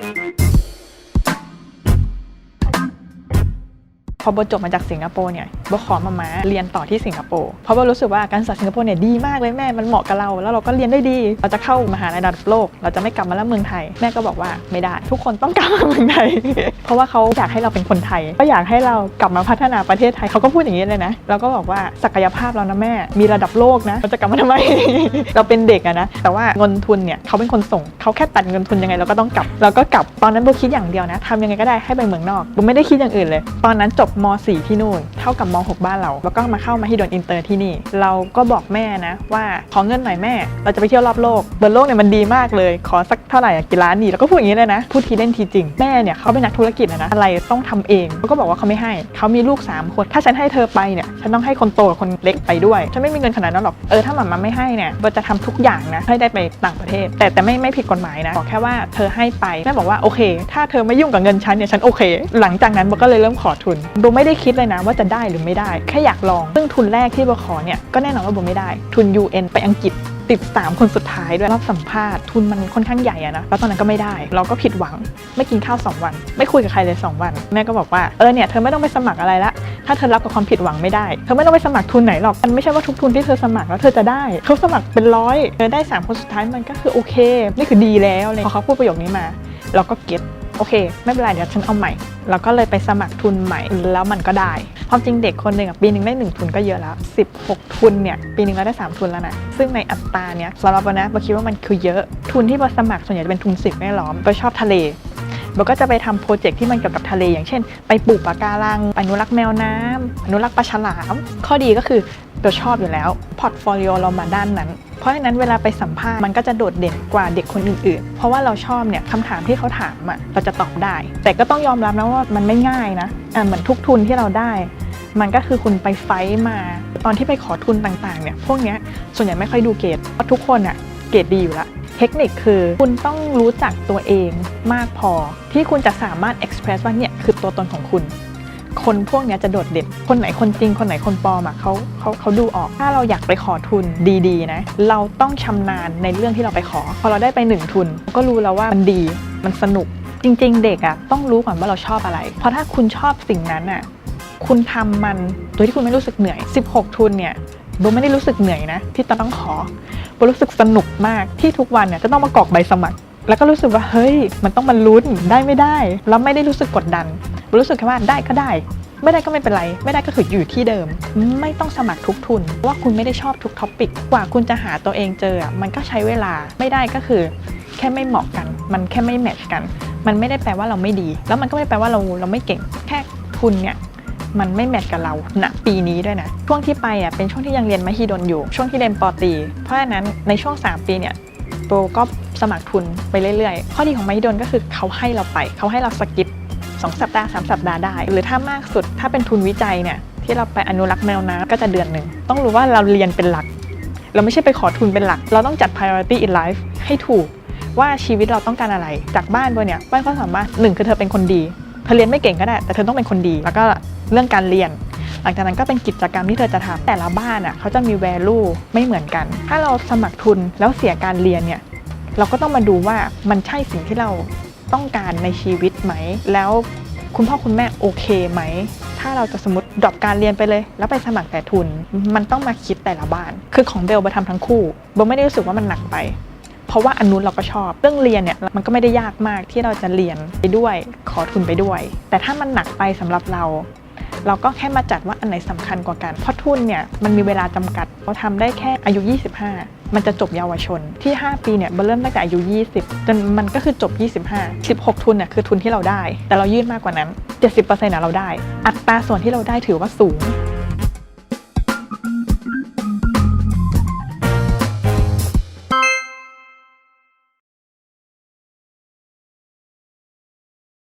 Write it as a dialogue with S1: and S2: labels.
S1: Thank you. พอโบจบมาจากสิงคโปร์เนี่ยโบขอมามาเรียนต่อที่สิงคโปร์เพราะโบรู้สึกว่าการศึกษาสิงคโปร์เนี่ยดีมากเลยแม่มันเหมาะกับเรา แล้วเราก็เรียนได้ดี เราจะเข้ามหาลัยระดับโลก เราจะไม่กลับมาแล้วเมืองไทย แม่ก็บอกว่าไม่ได้ ทุกคนต้องกลับมาเมืองไทย เพราะว่าเขาอยากให้เราเป็นคนไทย ก็อยากให้เรากลับมาพัฒนาประเทศไทยเขาก็พูดอย่างนี้เลยนะเราก็บอกว่าศักยภาพเรานะแม่มีระดับโลกนะเราจะกลับมาทำไม เราเป็นเด็กอะนะแต่ว่าเงินทุนเนี่ยเขาเป็นคนส่งเขาแค่ตัดเงินทุนยังไงเราก็ต้องกลับเราก็กลับตอนนั้นโบคิดอย่างเดียวนะทำยังไงก็ได้ให้ไปเมืองนอกโบไม่ได้คิดอย่างอื่นเลย ตอนนั้นจบม .4 ที่นู่นเท่ากับม .6 บ้านเรา แล้วก็มาเข้ามาที่โดนอินเตอร์ที่นี่ เราก็บอกแม่นะว่าขอเงินหน่อยแม่ เราจะไปเที่ยวรอบโลกบนโลกเนี่ยมันดีมากเลย ขอสักเท่าไหร่กี่ล้านดีแล้วก็พูดอย่างนี้เลยนะพูดทีเล่นทีจริงแม่เนี่ยเขาเป็นนักธุรกิจนะอะไรต้องทำเองเขาก็บอกว่าเขาไม่ให้เขามีลูกสามคน ถ้าฉันให้เธอไปเนี่ยฉันต้องให้คนโตกับคนเล็กไปด้วยฉันไม่มีเงินขนาดนั้นหรอกเออถ้าหมามาไม่ให้เนี่ยโบจะทำทุกอย่างนะให้ได้ไปต่างประเทศ แต่แต่ไม่ไม่ผิดกฎหมายนะบอกแค่ว่าเธอให้ไปแม่บอกว่าโอเค ถ้าเธอไม่ยุ่งกับเงินฉันเนี่ยฉันโอเค หลังจากนั้นโบก็เลยเริ่มขอทุนโบไม่ได้คิดเลยนะว่าจะได้หรือไม่ได้ แค่อยากลอง ซึ่งทุนแรกที่บขอเนี่ยก็แน่นอนว่าโบไม่ได้ ทุน UN ไปอังกฤษติด 3 คนสุดท้ายด้วยรอบสัมภาษณ์ทุนมันค่อนข้างใหญ่อะนะแล้วตอนนั้นก็ไม่ได้ เราก็ผิดหวังไม่กินข้าว 2 วัน ไม่คุยกับใครเลย 2 วัน แม่ก็บอกว่าเออเนี่ยเธอไม่ต้องไปสมัครอะไรละถ้าเธอรับกับความผิดหวังไม่ได้เธอไม่ต้องไปสมัครทุนไหนหรอกมันไม่ใช่ว่าทุกทุนที่เธอสมัครแล้วเธอจะได้เขาสมัครเป็นร้อยเธอได้ 3 คนสุดท้ายมันก็คือโอเค นี่คือดีแล้วเลยพอเขาพูดประโยคนี้มา เราก็เก็ต โอเค ไม่เป็นไรเดี๋ยวฉันเอาใหม่เราก็เลยไปสมัครทุนใหม่แล้วมันก็ได้ความจริงเด็กคนหนึ่งอะปีหนึ่งได้หนึ่งทุนก็เยอะแล้ว 16 ทุนเนี่ยปีหนึ่งเราได้ 3 ทุนแล้วนะซึ่งในอัตราเนี้ยสำหรับเรานะเราคิดว่ามันคือเยอะทุนที่เราสมัครส่วนใหญ่จะเป็นทุนสิ่งแวดล้อมเราชอบทะเลเราก็จะไปทำโปรเจกต์ที่มันเกี่ยวกับทะเล อย่างเช่น ไปปลูกปะการัง อนุรักษ์แมวน้ำอนุรักษ์ปลาฉลาม ข้อดีก็คือ เราชอบอยู่แล้วพอร์ตโฟลิโอเรามาด้านนั้น เพราะฉะนั้นเวลาไปสัมภาษณ์มันก็จะโดดเด่นกว่าเด็กคนอื่นๆ เพราะว่าเราชอบเนี่ยคำถามที่เขาถามอะเราจะตอบได้ แต่ก็ต้องยอมรับนะว่ามันไม่ง่ายนะอะเหมือนทุกทุนที่เราได้ มันก็คือคุณไปไฟท์มา ตอนที่ไปขอทุนต่างๆเนี่ยพวกเนี้ยส่วนใหญ่ไม่ค่อยดูเกรดเพราะทุกคนอะเกรดดีอยู่ละเทคนิคคือคุณต้องรู้จักตัวเองมากพอ ที่คุณจะสามารถ express ว่าเนี่ยคือตัวตนของคุณ คนพวกนี้จะโดดเด่น คนไหนคนจริง คนไหนคนปลอมอะเขาเขาเขาดูออก ถ้าเราอยากไปขอทุนดีๆนะ เราต้องชำนาญในเรื่องที่เราไปขอ พอเราได้ไปหนึ่งทุน ก็รู้แล้วว่ามันดี มันสนุก จริง ๆ เด็กอะต้องรู้ก่อนว่าเราชอบอะไร เพราะถ้าคุณชอบสิ่งนั้นอะ คุณทำมันโดยที่คุณไม่รู้สึกเหนื่อย 16 ทุนเนี่ยโบไม่ได้รู้สึกเหนื่อยนะ ที่ต้องขอโบรู้สึกสนุกมากที่ทุกวันเนี่ยจะต้องมากรอกใบสมัคร แล้วก็รู้สึกว่าเฮ้ย มันต้องมาลุ้นได้ไม่ได้ แล้วไม่ได้รู้สึกกดดัน รู้สึกแค่ว่าได้ก็ได้ ไม่ได้ก็ไม่เป็นไร ไม่ได้ก็คืออยู่ที่เดิม ไม่ต้องสมัครทุกทุนว่าคุณไม่ได้ชอบทุกท็อปิกกว่าคุณจะหาตัวเองเจอมันก็ใช้เวลาไม่ได้ก็คือ แค่ไม่เหมาะกัน มันแค่ไม่แมทช์กัน มันไม่ได้แปลว่าเราไม่ดี แล้วมันก็ไม่แปลว่าเราเราไม่เก่งแค่ทุนเนี่ยมันไม่แมทกับเราณปีนี้ด้วยนะ ช่วงที่ไปอะเป็นช่วงที่ยังเรียนมหิดลอยู่ ช่วงที่เรียนปอตี เพราะฉะนั้นในช่วง 3 ปีเนี่ยโปรก็สมัครทุนไปเรื่อยๆ ข้อดีของมหิดลก็คือเขาให้เราไป เขาให้เราสกิป สองสัปดาห์สามสัปดาห์ได้ หรือถ้ามากสุดถ้าเป็นทุนวิจัยเนี่ยที่เราไปอนุรักษ์แมวน้ำก็จะเดือนหนึ่ง ต้องรู้ว่าเราเรียนเป็นหลัก เราไม่ใช่ไปขอทุนเป็นหลัก เราต้องจัด priority in life ให้ถูก ว่าชีวิตเราต้องการอะไร จากบ้านโบเนี่ยบ้านก็สามารถหนึ่งคือเธอเป็นคนดีเธอเรียนไม่เก่งก็ได้ แต่เธอต้องเป็นคนดี แล้วก็เรื่องการเรียนหลังจากนั้นก็เป็นกิจกรรมที่เธอจะทำแต่ละบ้านอะเขาจะมี value ไม่เหมือนกัน ถ้าเราสมัครทุนแล้วเสียการเรียนเนี่ยเราก็ต้องมาดูว่ามันใช่สิ่งที่เรา ต้องการในชีวิตไหม แล้วคุณพ่อคุณแม่โอเคไหม ถ้าเราจะสมมติดรอปการเรียนไปเลย แล้วไปสมัครแต่ทุน มันต้องมาคิดแต่ละบ้าน คือของเบลไปทำทั้งคู่เบลไม่ได้รู้สึกว่ามันหนักไป เพราะว่าอันนู้นเราก็ชอบ เรื่องเรียนเนี่ยมันก็ไม่ได้ยากมากที่เราจะเรียนไปด้วย ขอทุนไปด้วย แต่ถ้ามันหนักไปสำหรับเรา เราก็แค่มาจัดว่าอันไหนสำคัญกว่ากัน เพราะทุนเนี่ยมันมีเวลาจำกัดเราทำได้แค่อายุ 25 มันจะจบเยาวชนที่ 5 ปีเนี่ยมันเริ่มตั้งแต่อายุ 20 จนมันก็คือจบ 25 16 ทุนเนี่ยคือทุนที่เราได้ แต่เรายื่นมากกว่านั้น 70%นะเราได้ อัตราส่วนที่เราได้ถือว่าสูง